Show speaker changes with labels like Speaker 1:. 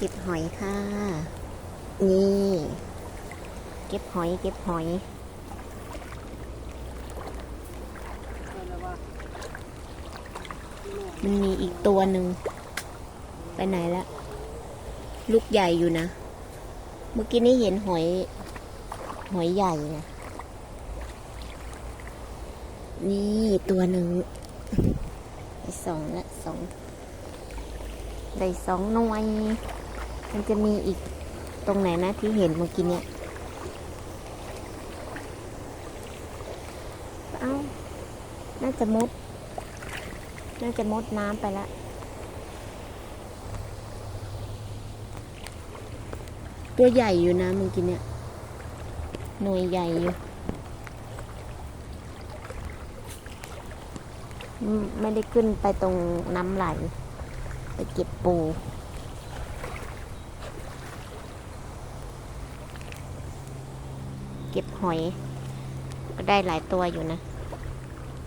Speaker 1: เก็บหอยค่ะ นี่ เก็บหอย เก็บหอยมันมีอีกตัวหนึ่ง ไปไหนละ ลูกใหญ่อยู่นะ เมื่อกี้นี้เห็นหอย หอยใหญ่นะนี่ตัวหนึ่งได้สองละสองได้สองหน่วย มันจะมีอีกตรงไหนนะที่เห็นเมื่อกี้เนี่ยเอ้า น่าจะมุดน่าจะมุดน้ำไปละตัวใหญ่อยู่นะเมื่อกี้เนี่ย หน่วยใหญ่อยู่ ไม่ได้ขึ้นไปตรงน้ำไหล ไปเก็บปู เก็บหอย ก็ได้หลายตัวอยู่นะ